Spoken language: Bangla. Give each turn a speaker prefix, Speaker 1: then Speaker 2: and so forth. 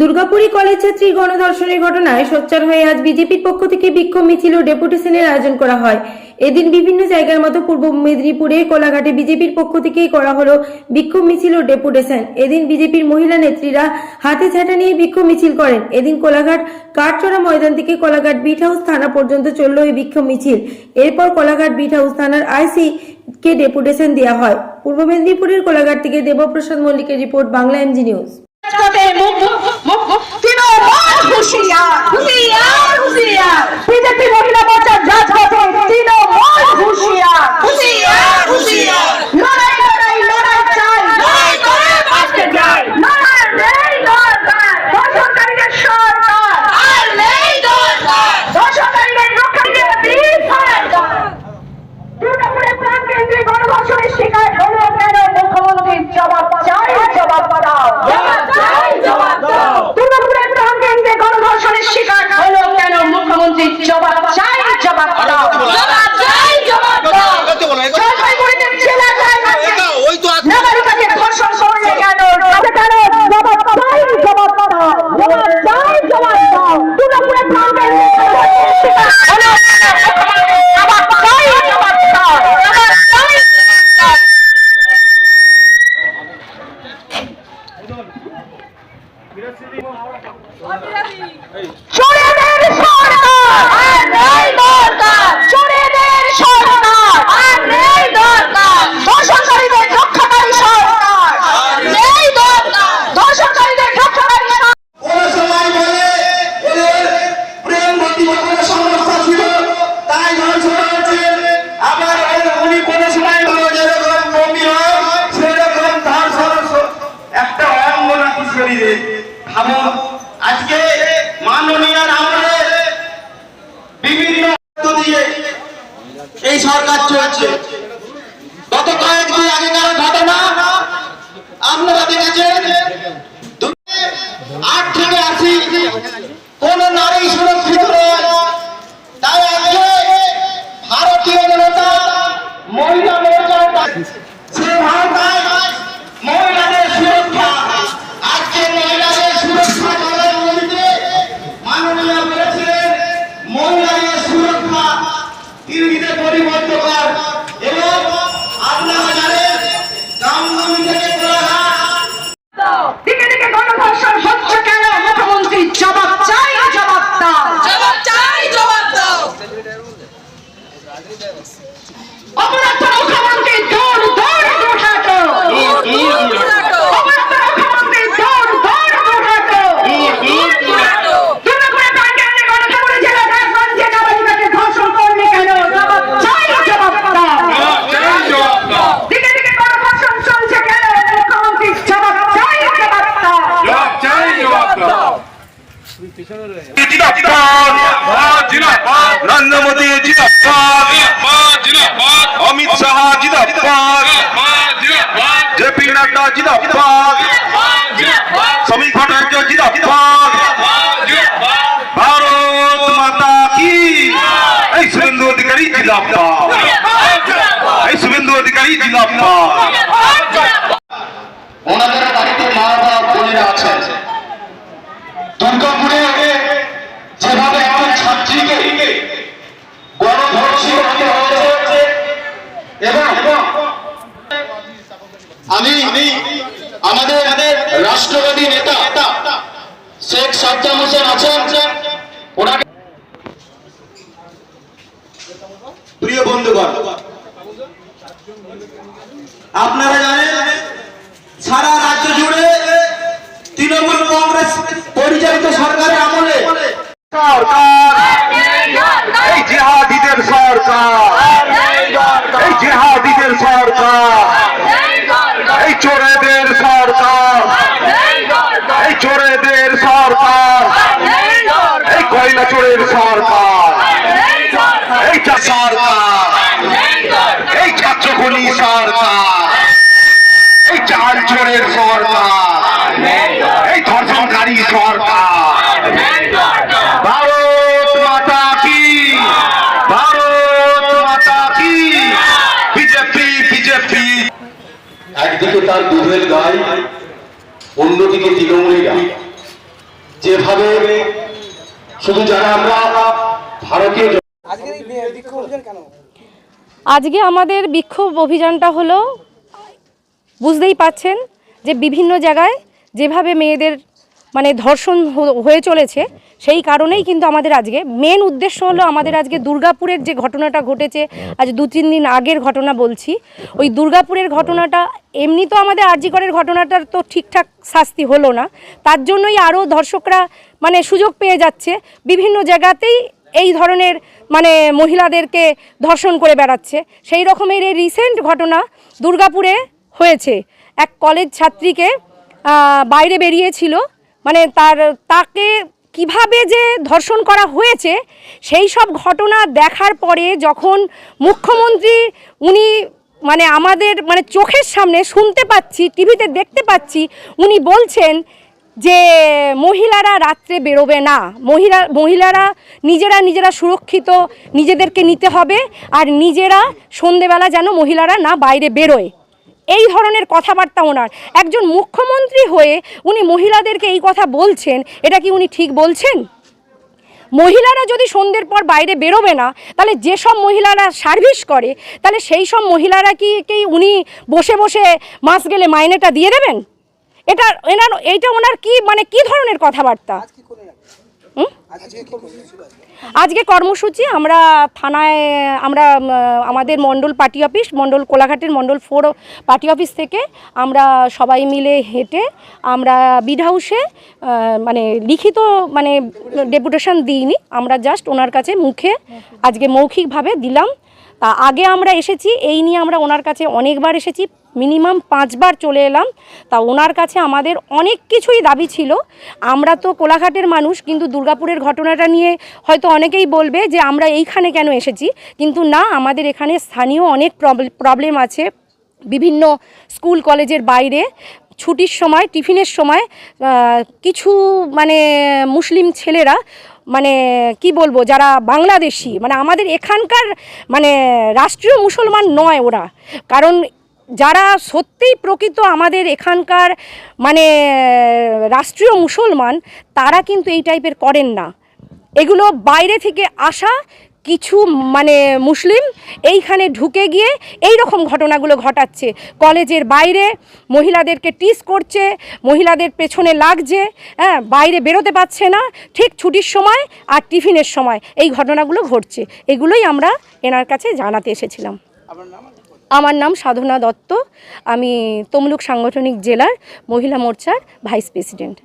Speaker 1: দুর্গাপুরী কলেজ ছাত্রী গণধর্ষণের ঘটনায় সোচ্চার হয়ে আজ বিজেপির পক্ষ থেকে বিক্ষোভ মিছিল ও ডেপুটেশনের আয়োজন করা হয়। এদিন বিভিন্ন জায়গার মতো পূর্ব মেদিনীপুরে, কোলাঘাটে বিজেপির পক্ষ থেকে করা হলো বিক্ষোভ মিছিল ও ডেপুটেশন। এদিন বিজেপির মহিলা নেত্রীরা হাতে ছাটা নিয়ে বিক্ষোভ মিছিল করেন। এদিন কোলাঘাট কাঠচড়া ময়দান থেকে কোলাঘাট বিট হাউস থানা পর্যন্ত চলল এই বিক্ষোভ মিছিল। এরপর কোলাঘাট বিট হাউস থানার আইসি কে ডেপুটেশন দেওয়া হয়। পূর্ব মেদিনীপুরের কোলাঘাট থেকে দেবপ্রসাদ মল্লিকের রিপোর্ট, বাংলা এমজি নিউজ।
Speaker 2: চোরেদের সরকার
Speaker 3: আজকে মাননীয় আমলে বিভিন্ন দিয়ে এই সরকার চলছে। গত কয়েকদিন আগেকার ঘটনা আপনারা দেখেছেন? আট থেকে আশি। কোন নারী
Speaker 4: अमित शाह जेपी
Speaker 3: नड्डा जिंदाबाद समीर भट्टाचार्य जिंदाबाद भारत माता की शुभेंदु अधिकारी जिंदाबाद शुभेंदु अधिकारी जिला আমি আমাদের রাষ্ট্রবাদী নেতা শেখ সাদ্দাম হোসেন আছেন। ওনাকে প্রিয় বন্ধুগণ আপনারা জানেন সারা রাজ্য জুড়ে তৃণমূল কংগ্রেস পরিচালিত সরকারের আমলে
Speaker 4: এই জেহাদিদের সরকার এই জেহাদিদের সরকার এই চোরেদের সরকার এই চোরেদের সরকার এই কয়লা চোরের সরকার এই চা- সরকার এই ছাত্রখনি সরকার এই চাল চোরের সরকার এই ধর্ষণকারী সরকার ভারত মাতা কি ভারত মাতা কি বিজেপি বিজেপি
Speaker 3: একদিকে তার দুধের গাই অন্যদিকে তৃণমূলীরা যেভাবে শুধু যারা আমরা ভারতীয়
Speaker 5: আজকে আমাদের বিক্ষোভ অভিযানটা হলো বুঝতেই পাচ্ছেন যে বিভিন্ন জায়গায় যেভাবে মেয়েদের মানে ধর্ষণ হয়ে চলেছে, সেই কারণেই কিন্তু আমাদের আজকে মেন উদ্দেশ্য হলো আমাদের আজকে দুর্গাপুরের যে ঘটনাটা ঘটেছে, আজ দু তিন দিন আগের ঘটনা বলছি, ওই দুর্গাপুরের ঘটনাটা এমনি তো আমাদের আরজিকরের ঘটনাটার তো ঠিকঠাক শাস্তি হলো না, তার জন্যই আরও ধর্ষকরা মানে সুযোগ পেয়ে যাচ্ছে, বিভিন্ন জায়গাতেই এই ধরনের মানে মহিলাদেরকে ধর্ষণ করে বেড়াচ্ছে, সেই রকমের এই রিসেন্ট ঘটনা দুর্গাপুরে হয়েছে, এক কলেজ ছাত্রীকে বাইরে বেরিয়েছিল মানে তার, তাকে কীভাবে যে ধর্ষণ করা হয়েছে, সেই সব ঘটনা দেখার পরে যখন মুখ্যমন্ত্রী উনি মানে আমাদের মানে চোখের সামনে শুনতে পাচ্ছি, টিভিতে দেখতে পাচ্ছি, উনি বলছেন যে মহিলারা রাত্রে বেরোবে না। মহিলা, মহিলারা নিজেরা নিজেরা সুরক্ষিত, নিজেদেরকে নিতে হবে, আর নিজেরা সন্ধেবেলা যেন মহিলারা না বাইরে বেরোয়। এই ধরনের কথাবার্তা ওনার একজন মুখ্যমন্ত্রী হয়ে উনি মহিলাদেরকে এই কথা বলছেন, এটা কি উনি ঠিক বলছেন? মহিলারা যদি সন্ধ্যের পর বাইরে বেরোবে না, তাহলে যেসব মহিলারা সার্ভিস করে, তাহলে সেই সব মহিলারা কি কি উনি বসে বসে মাস গেলে মাইনেটা দিয়ে দেবেন? এটা এনার, এইটা ওনার কি মানে কি ধরনের কথাবার্তা? আজকে কর্মসূচি আমরা থানায়, আমরা আমাদের মণ্ডল পার্টি অফিস, মণ্ডল কোলাঘাটের মণ্ডল ফোর পার্টি অফিস থেকে আমরা সবাই মিলে হেঁটে, আমরা বিড হাউসে মানে লিখিত মানে ডেপুটেশন দিইনি, আমরা জাস্ট ওনার কাছে মুখে আজকে মৌখিকভাবে দিলাম। তা আগে আমরা এসেছি, এই নিয়ে আমরা ওনার কাছে অনেকবার এসেছি মিনিমাম পাঁচবার চলে এলাম। তা ওনার কাছে আমাদের অনেক কিছুই দাবি ছিল। আমরা তো কোলাঘাটের মানুষ, কিন্তু দুর্গাপুরের ঘটনাটা নিয়ে হয়তো অনেকেই বলবে যে আমরা এইখানে কেন এসেছি। কিন্তু না, আমাদের এখানে স্থানীয় অনেক প্রবলেম আছে। বিভিন্ন স্কুল কলেজের বাইরে ছুটির সময়, টিফিনের সময় কিছু মানে মুসলিম ছেলেরা মানে কি বলব, যারা বাংলাদেশি মানে আমাদের এখানকার মানে রাষ্ট্রীয় মুসলমান নয় ওরা। কারণ যারা সত্যিই প্রকৃত আমাদের এখানকার মানে রাষ্ট্রীয় মুসলমান, তারা কিন্তু এই টাইপের করেন না। এগুলো বাইরে থেকে আসা কিছু মানে মুসলিম এইখানে ঢুকে গিয়ে এই রকম ঘটনাগুলো ঘটাচ্ছে। কলেজের বাইরে মহিলাদেরকে টিস করছে, মহিলাদের পেছনে লাগছে হ্যাঁ বাইরে বেরোতে পারছে না, ঠিক ছুটির সময় আর টিফিনের সময়। এই ঘটনাগুলো ঘটছে। এগুলোই আমরা এনার কাছে জানাতে এসেছিলাম। আমার নাম সাধনা দত্ত। আমি তমলুক সাংগঠনিক জেলার মহিলা মোর্চার ভাইস প্রেসিডেন্ট।